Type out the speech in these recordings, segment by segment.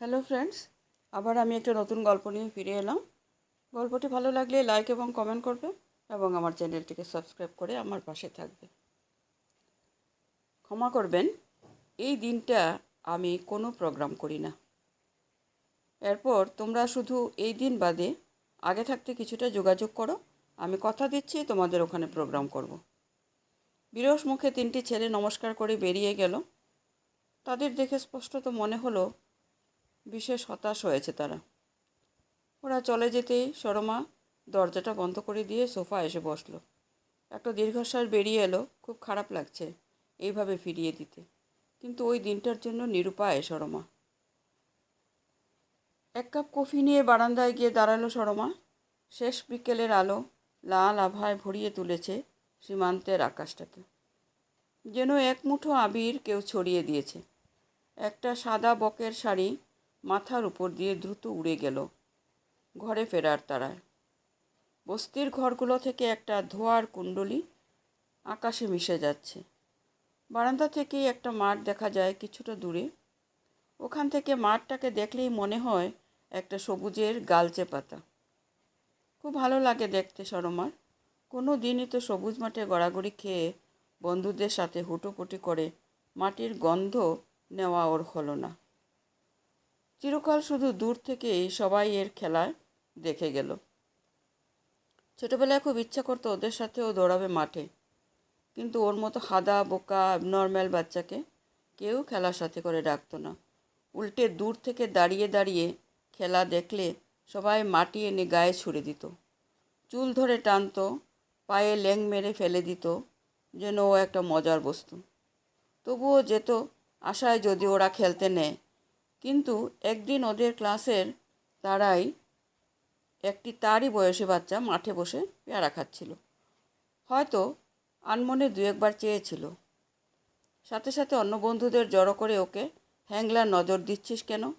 Hello friends আবার আমি একটা নতুন গল্প নিয়ে ফিরে এলাম। গল্পটি ভালো লাগলে লাইক এবং কমেন্ট করবে এবং আমার চ্যানেলটিকে সাবস্ক্রাইব করে আমার পাশে থাকবে। ক্ষমা করবেন, এই দিনটা আমি কোনো প্রোগ্রাম করি না। এরপর তোমরা শুধু এই দিন বাদে আগে থাকতে কিছুটা যোগাযোগ করো, আমি কথা দিচ্ছি, তোমাদের ওখানে প্রোগ্রাম করব। বিরস মুখে তিনটি ছেলে নমস্কার করে বেরিয়ে গেল। তাদের দেখে স্পষ্টত মনে হলো বিশেষ হতাশ হয়েছে তারা। ওরা চলে যেতেই সরমা দরজাটা বন্ধ করে দিয়ে সোফা এসে বসল। একটা দীর্ঘশ্বাস বেরিয়ে এলো, খুব খারাপ লাগছে এইভাবে ফিরিয়ে দিতে। কিন্তু ওই দিনটার জন্য নিরুপায় সরমা। এক কাপ কফি নিয়ে বারান্দায় গিয়ে দাঁড়াল সরমা। শেষ বিকেলের আলো লাল আভায় ভরিয়ে তুলেছে সীমান্তের আকাশটাকে। যেন এক মুঠো আবির কেউ ছড়িয়ে দিয়েছে। একটা সাদা বকের শাড়ি মাথার উপর দিয়ে দ্রুত উড়ে গেল, ঘরে ফেরার তারায়। বস্তির ঘরগুলো থেকে একটা ধোয়ার কুণ্ডলি আকাশে মিশে যাচ্ছে। বারান্দা থেকেই একটা মাঠ দেখা যায় কিছুটা দূরে। ওখান থেকে মাঠটাকে দেখলেই মনে হয় একটা সবুজের গালচে পাতা। খুব ভালো লাগে দেখতে সরমার কোনো দিনই তো সবুজ মাঠে গড়াগড়ি খেয়ে বন্ধুদের সাথে হুটোপুটি করে মাটির গন্ধ নেওয়া ওর হলো না। চিরকাল শুধু দূর থেকেই সবাই এর খেলায় দেখে গেল। ছোটোবেলায় খুব ইচ্ছা করতো ওদের সাথেও দৌড়াবে মাঠে, কিন্তু ওর মতো হাদা, বোকা নর্ম্যাল বাচ্চাকে কেউ খেলার সাথে করে ডাকতো না। উল্টে দূর থেকে দাঁড়িয়ে দাঁড়িয়ে খেলা দেখলে সবাই মাটি এনে গায়ে ছুড়ে দিত। চুল ধরে টানতো, পায়ে ল্যাং মেরে ফেলে দিত, যেন ও একটা মজার বস্তু। তবুও যেত আশায় যদি ওরা খেলতে নেয় কিন্তু একদিন ওদের ক্লাসের তারাই একটি তারই বয়সী বাচ্চা মাঠে বসে পেয়ারা খাচ্ছিল। হয়তো আনমনে দু একবার চেয়েছিল। সাথে সাথে অন্য বন্ধুদের জড়ো করে ওকে হ্যাংলার নজর দিচ্ছিস কেন?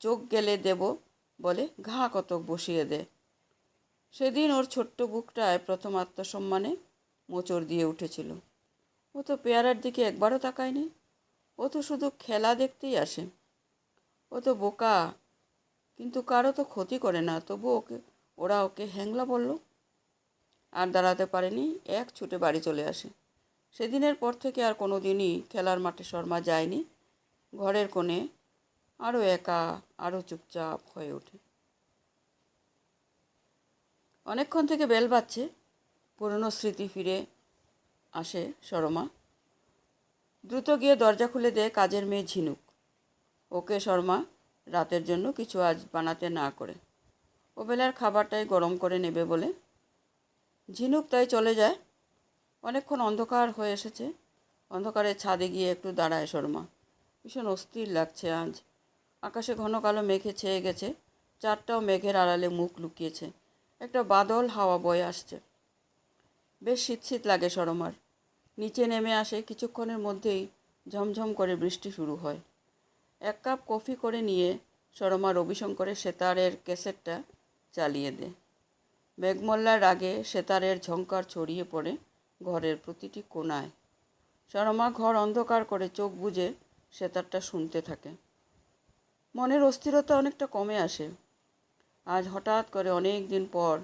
চোখ গেলে দেব বলে ঘা কতক বসিয়ে দে। সেদিন ওর ছোট্ট বুকটায় প্রথম আত্মসম্মানে মোচড় দিয়ে উঠেছিল। ও তো পেয়ারার দিকে একবারও তাকায়নি। ও তো শুধু খেলা দেখতেই আসে। ও তো বোকা। কিন্তু কারও তো ক্ষতি করে না, তবু ওকে, ওরা ওকে হ্যাংলা বলল। আর দাঁড়াতে পারেনি, এক ছুটে বাড়ি চলে আসে। সেদিনের পর থেকে আর কোনো দিনই খেলার মাঠে শর্মা যায়নি। ঘরের কোণে আরও একা আরও চুপচাপ হয়ে ওঠে। অনেকক্ষণ থেকে বেল বাজছে, পুরনো স্মৃতি ফিরে আসে শর্মা। দ্রুত গিয়ে দরজা খুলে দেয় কাজের মেয়ে ঝিনুক। ওকে শর্মা, রাতের জন্য কিছু আজ বানাতে না করে। ও বেলার খাবারটাই গরম করে নেবে বলে। ঝিনুক তাই চলে যায়। অনেকক্ষণ অন্ধকার হয়ে এসেছে। অন্ধকারে ছাদে গিয়ে একটু দাঁড়ায় শর্মা। ভীষণ অস্থির লাগছে আজ। আকাশে ঘন কালো মেঘে ছেয়ে গেছে। চারটাও মেঘের আড়ালে মুখ লুকিয়েছে। একটা বাদল হাওয়া বয়ে আসছে। বেশ শীত শীত লাগে সরমার নিচে নেমে আসে। কিছুক্ষণের মধ্যেই ঝমঝম করে বৃষ্টি শুরু হয়। এক কাপ কফি করে নিয়ে সরমা রবিশঙ্করের সেতারের ক্যাসেটটা চালিয়ে দেয় মেঘমল্লার আগে সেতারের ঝঙ্কার ছড়িয়ে পড়ে ঘরের প্রতিটি কোনায়। সরমা ঘর অন্ধকার করে চোখ বুজে সেতারটা শুনতে থাকে। মনের অস্থিরতা অনেকটা কমে আসে। আজ হঠাৎ করে অনেক দিন পর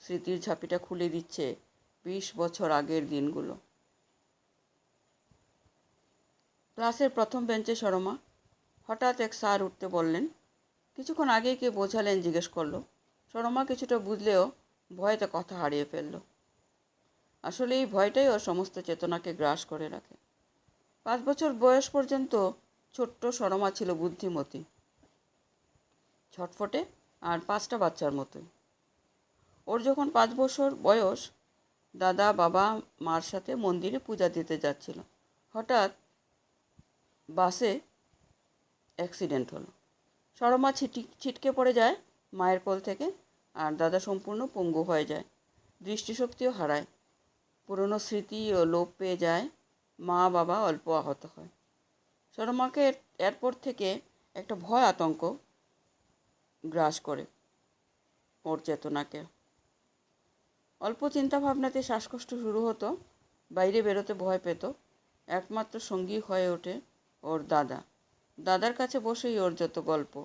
স্মৃতির ঝাঁপিটা খুলে দিচ্ছে বিশ বছর আগের দিনগুলো। ক্লাসের প্রথম বেঞ্চে সরমা হঠাৎ এক স্যার উঠতে বললেন, কিছুক্ষণ আগেই কে বোঝালেন, জিজ্ঞেস করল। সরমা কিছুটা বুঝলেও ভয়তে কথা হারিয়ে ফেলল। আসলে এই ভয়টাই ওর সমস্ত চেতনাকে গ্রাস করে রাখে। পাঁচ বছর বয়স পর্যন্ত ছোট্ট সরমা ছিল বুদ্ধিমতী। ছটফটে আর পাঁচটা বাচ্চার মতোই। ওর যখন পাঁচ বছর বয়স, দাদা, বাবা, মার সাথে মন্দিরে পূজা দিতে যাচ্ছিল। হঠাৎ বাসে অ্যাক্সিডেন্ট হলো। সরমা ছিটি, ছিটকে পড়ে যায় মায়ের কোল থেকে আর দাদা সম্পূর্ণ পঙ্গু হয়ে যায়, দৃষ্টিশক্তিও হারায়। পুরনো স্মৃতি ও লোপ পেয়ে যায় মা বাবা অল্প আহত হয়। সরমাকে এরপর থেকে একটা ভয় আতঙ্ক গ্রাস করে ওর চেতনাকে। অল্প চিন্তা ভাবনাতে শ্বাসকষ্ট শুরু হতো, বাইরে বেরোতে ভয় পেত। একমাত্র সঙ্গী হয়ে ওঠে ওর দাদা। দাদার কাছে বসেই ওর যত গল্প।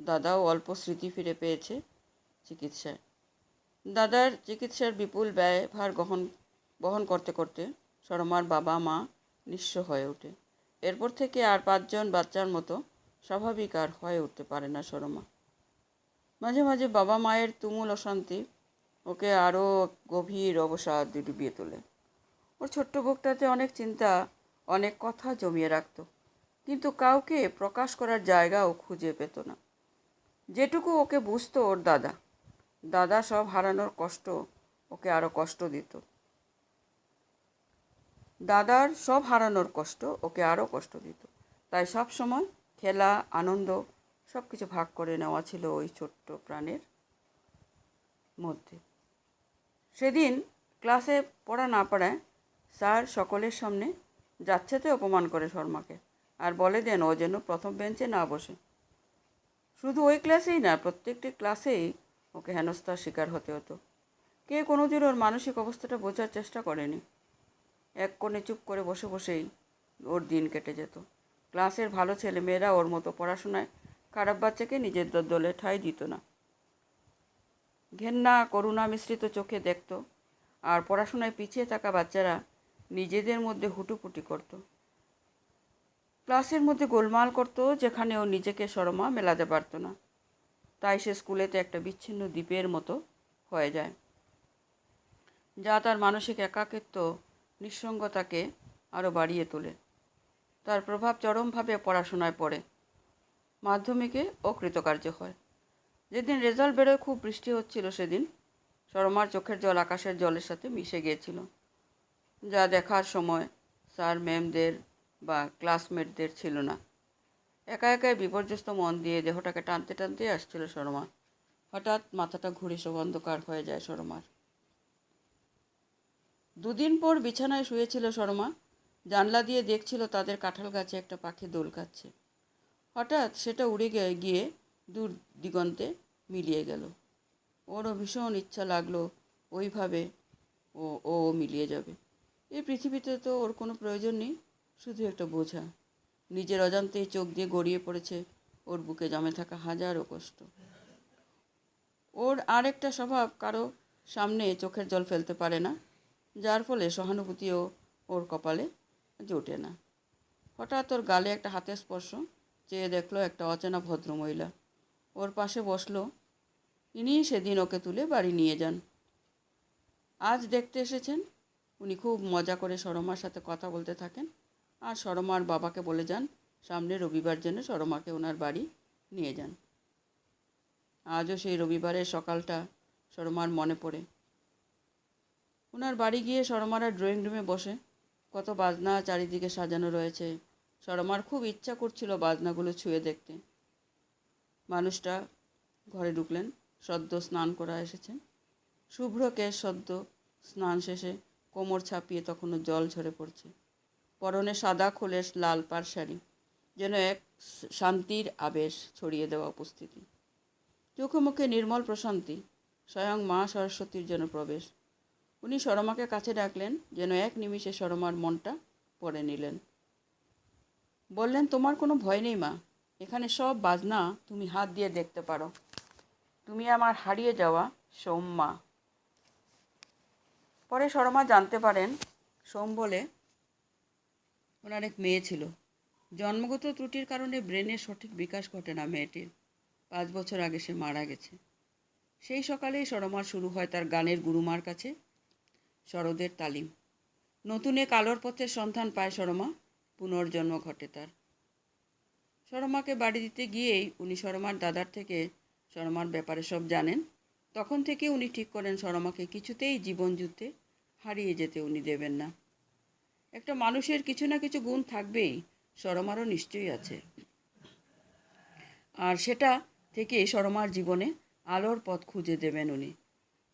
দাদাও অল্প স্মৃতি ফিরে পেয়েছে চিকিৎসায়। দাদার চিকিৎসার বিপুল ব্যয় ভার গ্রহণ বহন করতে করতে সরমার বাবা, মা নিঃস্ব হয়ে ওঠে। এরপর থেকে আর পাঁচজন বাচ্চার মতো স্বাভাবিক আর হয়ে উঠতে পারে না সরমা মাঝে মাঝে বাবা মায়ের তুমুল অশান্তি ওকে আরও গভীর অবসাদ ডুবিয়ে তোলে। ওর ছোট্ট বুকটাতে অনেক চিন্তা, অনেক কথা জমিয়ে রাখতো। কিন্তু কাউকে প্রকাশ করার জায়গাও খুঁজে পেত না। যেটুকু ওকে বুঝতো ওর দাদা। দাদা সব হারানোর কষ্ট ওকে আরও কষ্ট দিত। দাদার সব হারানোর কষ্ট ওকে আরও কষ্ট দিত। তাই সব সময় খেলা, আনন্দ সব কিছু ভাগ করে নেওয়া ছিল ওই ছোট্ট প্রাণের মধ্যে। সেদিন ক্লাসে পড়া না পড়ায় স্যার সকলের সামনে যাচ্ছেতে অপমান করে শর্মাকে। আর বলে দেন, ও যেন প্রথম বেঞ্চে না বসে। শুধু ওই ক্লাসেই না, প্রত্যেকটি ক্লাসেই ওকে হেনস্থার শিকার হতে হতো। কে কোনোদিন ওর মানসিক অবস্থাটা বোঝার চেষ্টা করেনি। এক কোণে চুপ করে বসে বসেই ওর দিন কেটে যেত। ক্লাসের ভালো ছেলে মেয়েরা ওর মতো পড়াশোনায় খারাপ বাচ্চাকে নিজের দলে ঠাঁই দিত না। ঘেন্না, করুণা মিশ্রিত চোখে দেখত আর পড়াশোনায় পিছিয়ে থাকা বাচ্চারা নিজেদের মধ্যে হুটুপুটি করত। ক্লাসের মধ্যে গোলমাল করতো, যেখানে ও নিজেকে সরমা মেলাতে পারত না। তাই সে স্কুলেতে একটা বিচ্ছিন্ন দ্বীপের মতো হয়ে যায়। যা তার মানসিক একাকিত্ব, নিঃসঙ্গতাকে আরও বাড়িয়ে তোলে। তার প্রভাব চরমভাবে পড়াশোনায় পড়ে। মাধ্যমিকে ও কৃতকার্য হয়। যেদিন রেজাল্ট বেরোয়, খুব বৃষ্টি হচ্ছিল সেদিন। সরমার চোখের জল আকাশের জলের সাথে মিশে গিয়েছিল। যা দেখার সময় স্যার ম্যামদের বা ক্লাসমেটদের ছিল না। একা একাই বিপর্যস্ত মন দিয়ে দেহটাকে টানতে টানতে আসছিল শর্মা। হঠাৎ মাথাটা ঘুরে সব অন্ধকার হয়ে যায় শর্মার। দুদিন পর বিছানায় শুয়েছিল শর্মা। জানলা দিয়ে দেখছিল তাদের কাঁঠাল গাছে একটা পাখি দোল খাচ্ছে। হঠাৎ সেটা উড়ে গিয়ে গিয়ে দূর দিগন্তে মিলিয়ে গেল। ওরও ভীষণ ইচ্ছা লাগল ওইভাবে ও ও মিলিয়ে যাবে। এই পৃথিবীতে তো ওর কোনো প্রয়োজন নেই। শুধু একটা বোঝা, নিজের অজান্তেই চোখ দিয়ে গড়িয়ে পড়েছে ওর বুকে জমে থাকা হাজারো কষ্ট। ওর আরেকটা স্বভাব কারও সামনে চোখের জল ফেলতে পারে না, যার ফলে সহানুভূতিও ওর কপালে জোটে না। হঠাৎ ওর গালে একটা হাতের স্পর্শ চেয়ে দেখল একটা অচেনা ভদ্রমহিলা। ওর পাশে বসল ইনিই সেদিন ওকে তুলে বাড়ি নিয়ে যান। আজ দেখতে এসেছেন। উনি খুব মজা করে সরমার সাথে কথা বলতে থাকেন। আর সরমার বাবাকে বলে যান, সামনে রবিবার জন্য সরমাকে ওনার বাড়ি নিয়ে যান। আজও সেই রবিবারের সকালটা সরমার মনে পড়ে। ওনার বাড়ি গিয়ে সরমারা ড্রয়িং রুমে বসে। কত বাজনা চারিদিকে সাজানো রয়েছে। সরমার খুব ইচ্ছা করছিল বাজনাগুলো ছুঁয়ে দেখতে। মানুষটা ঘরে ঢুকলেন, সদ্য স্নান করা এসেছেন শুভ্র কেশ সদ্য স্নান শেষে কোমর ছাপিয়ে তখনও জল ঝরে পড়ছে। পরনে সাদা খোলের লাল পার শাড়ি। যেন এক শান্তির আবেশ ছড়িয়ে দেওয়া উপস্থিতি। চোখে মুখে নির্মল প্রশান্তি, স্বয়ং মা সরস্বতীর যেন প্রবেশ। উনি সরমাকে কাছে ডাকলেন, যেন এক নিমিষে সরমার মনটা পড়ে নিলেন। বললেন, তোমার কোনো ভয় নেই মা। এখানে সব বাজনা তুমি হাত দিয়ে দেখতে পারো। তুমি আমার হারিয়ে যাওয়া সোম্মা পরে সরমা জানতে পারেন সোম বলে ওনার এক মেয়ে ছিল। জন্মগত ত্রুটির কারণে ব্রেনের সঠিক বিকাশ ঘটে না মেয়েটির। পাঁচ বছর আগে সে মারা গেছে। সেই সকালেই সরমার শুরু হয় তার গানের গুরুমার কাছে, শরদের তালিম। নতুন এক আলোর পথের সন্ধান পায় সরমা, পুনর্জন্ম ঘটে তার। সরমাকে বাড়ি দিতে গিয়েই উনি সরমার দাদার থেকে সরমার ব্যাপারে সব জানেন। তখন থেকে উনি ঠিক করেন সরমাকে কিছুতেই জীবনযুদ্ধে হারিয়ে যেতে উনি দেবেন না। একটা মানুষের কিছু না কিছু গুণ থাকবেই সরমারও নিশ্চয়ই আছে। আর সেটা থেকে সরমার জীবনে আলোর পথ খুঁজে দেবেন উনি।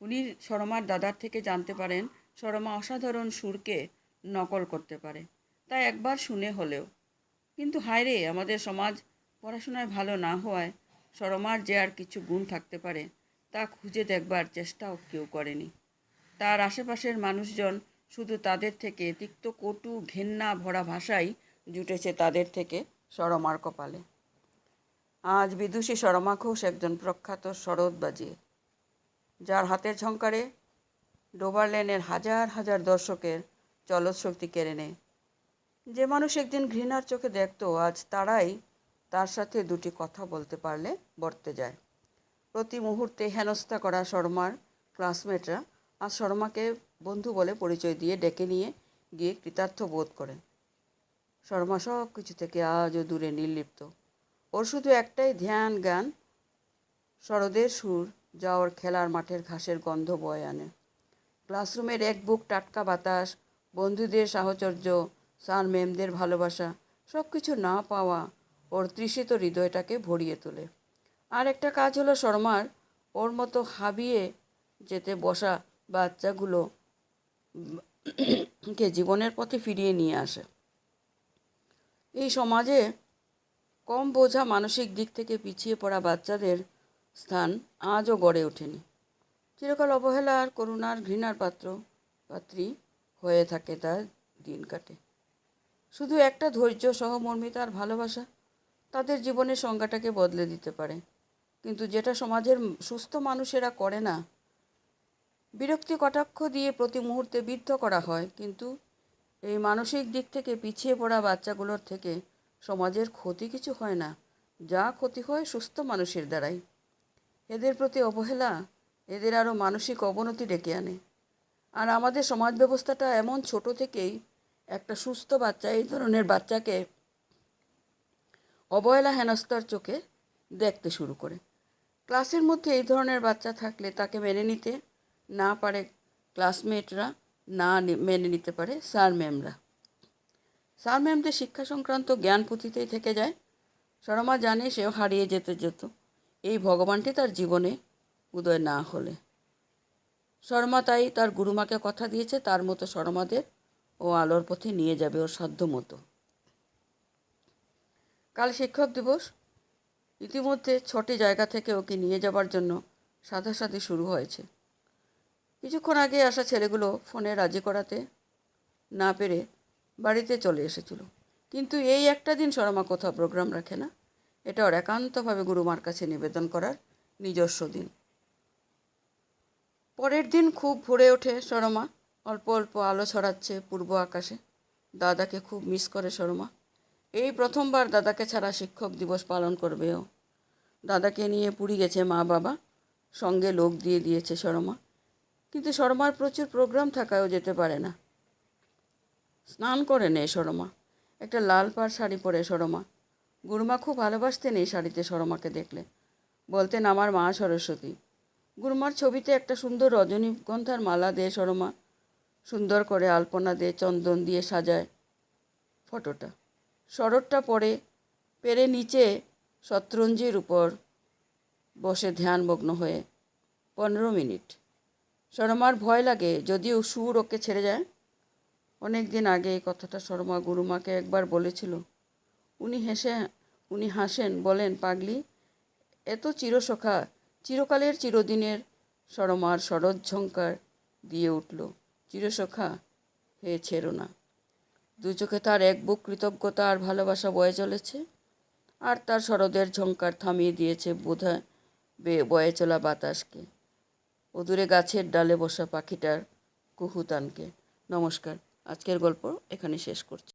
উনি সরমার দাদার থেকে জানতে পারেন, সরমা অসাধারণ সুরকে নকল করতে পারে। তাই একবার শুনে হলেও। কিন্তু হায় রে, আমাদের সমাজ পড়াশোনায় ভালো না হওয়ায় সরমার যে আর কিছু গুণ থাকতে পারে, তা খুঁজে দেখবার চেষ্টাও কেউ করেনি। তার আশেপাশের মানুষজন শুধু তাদের থেকে, তিক্ত কটু ঘেন্না ভরা ভাষাই জুটেছে তাদের থেকে সরমার কপালে। আজ বিদুষী শর্মা ঘোষ একজন প্রখ্যাত সরোদবাজি যার হাতের ঝংকারে ডোবারলেনের হাজার হাজার দর্শকের চলৎশক্তি কেড়ে নেয়। যে মানুষ একদিন ঘৃণার চোখে দেখতো, আজ তারাই তার সাথে দুটি কথা বলতে পারলে বর্তে যায়। প্রতি মুহূর্তে হেনস্থা করা শর্মার ক্লাসমেটরা, আজ শর্মাকে বন্ধু বলে পরিচয় দিয়ে ডেকে নিয়ে গিয়ে কৃতার্থ বোধ করেন। শর্মা সব কিছু থেকে আজও দূরে নির্লিপ্ত। ওর শুধু একটাই ধ্যান, জ্ঞান, শরদের সুর, যা ওর খেলার মাঠের ঘাসের গন্ধ বয়ে আনে। ক্লাসরুমের এক বুক টাটকা বাতাস, বন্ধুদের সাহচর্য, স্যার ম্যামদের ভালোবাসা সব কিছু না পাওয়া ওর তৃষিত হৃদয়টাকে ভরিয়ে তোলে। আর একটা কাজ হলো শর্মার ওর মতো হাবিয়ে যেতে বসা বাচ্চাগুলো কে জীবনের পথে ফিরিয়ে নিয়ে আসে। এই সমাজে কম বোঝা মানসিক দিক থেকে পিছিয়ে পড়া বাচ্চাদের স্থান আজও গড়ে ওঠেনি। চিরকাল অবহেলার করুণার ঘৃণার পাত্র, পাত্রী হয়ে থাকে তার দিন কাটে। শুধু একটা ধৈর্য সহমর্মিতা আর ভালোবাসা তাদের জীবনের সংজ্ঞাটাকে বদলে দিতে পারে। কিন্তু যেটা সমাজের সুস্থ মানুষেরা করে না বিরক্তি কটাক্ষ দিয়ে প্রতি মুহূর্তে বিদ্ধ করা হয়, কিন্তু এই মানসিক দিক থেকে পিছিয়ে পড়া বাচ্চাগুলোর থেকে সমাজের ক্ষতি কিছু হয় না। যা ক্ষতি হয় সুস্থ মানুষের দ্বারাই। এদের প্রতি অবহেলা এদের আরও মানসিক অবনতি ডেকে আনে। আর আমাদের সমাজ ব্যবস্থাটা এমন ছোট থেকেই একটা সুস্থ বাচ্চা, এই ধরনের বাচ্চাকে অবহেলা হেনস্তার চোখে দেখতে শুরু করে। ক্লাসের মধ্যে এই ধরনের বাচ্চা থাকলে তাকে মেনে নিতে না পারে ক্লাসমেটরা না মেনে নিতে পারে স্যার ম্যামরা স্যার ম্যামদের শিক্ষা সংক্রান্ত জ্ঞান পুঁথিতেই থেকে যায়। সরমা জানে সেও হারিয়ে যেতে যেত। এই ভগবানটি তার জীবনে উদয় না হলে। শর্মা তাই তার গুরুমাকে কথা দিয়েছে, তার মতো শর্মাদের ও আলোর পথে নিয়ে যাবে ওর সাধ্য মতো। কাল শিক্ষক দিবস। ইতিমধ্যে ছটি জায়গা থেকে ওকে নিয়ে যাবার জন্য সাধাসাধি শুরু হয়েছে। কিছুক্ষণ আগে আসা ছেলেগুলো ফোনে রাজি করাতে না পেরে বাড়িতে চলে এসেছিল। কিন্তু এই একটা দিন শর্মা কোথাও প্রোগ্রাম রাখে না। এটা ওর একান্তভাবে গুরুমার কাছে নিবেদন করার নিজস্ব দিন। পরের দিন খুব ভরে ওঠে শর্মা অল্প অল্প আলো ছড়াচ্ছে পূর্ব আকাশে। দাদাকে খুব মিস করে শর্মা এই প্রথমবার দাদাকে ছাড়া শিক্ষক দিবস পালন করবেও। দাদাকে নিয়ে পুরী গেছে মা বাবা সঙ্গে লোক দিয়ে দিয়েছে শর্মা কিন্তু শর্মার প্রচুর প্রোগ্রাম থাকায়ও যেতে পারে না। স্নান করে নেই শর্মা। একটা লাল পাড় শাড়ি পরে শর্মা। গুরুমা খুব ভালোবাসতেন এই শাড়িতে শর্মাকে দেখলে। বলতেন, আমার মা সরস্বতী। গুরুমার ছবিতে একটা সুন্দর রজনীগন্ধার মালা দিয়ে শর্মা সুন্দর করে আলপনা দিয়ে চন্দন দিয়ে সাজায় ফটোটা। শরৎটা পরে পেরে নিচে শতরঞ্জির উপর বসে ধ্যানমগ্ন হয়ে পনেরো মিনিট। শর্মার ভয় লাগে যদিও সুর ওকে ছেড়ে যায়। অনেক দিন আগে এই কথাটা শর্মা গুরুমাকে একবার বলেছিল। উনি হেসে, উনি হাসেন, বলেন, পাগলি, এত চিরসখা, চিরকালের চিরদিনের শরমার শরৎ ঝঙ্কার দিয়ে উঠল। চিরসখা, হে ছেড়ো না। দু চোখে তার এক বুক কৃতজ্ঞতা আর ভালোবাসা বয়ে চলেছে, আর তার শরদের ঝঙ্কার থামিয়ে দিয়েছে বোধহয় বয়ে চলা বাতাসকে। অদূরে গাছের ডালে বসা পাখিটার কুহুতানকে। নমস্কার আজকের গল্প এখানে শেষ করছি।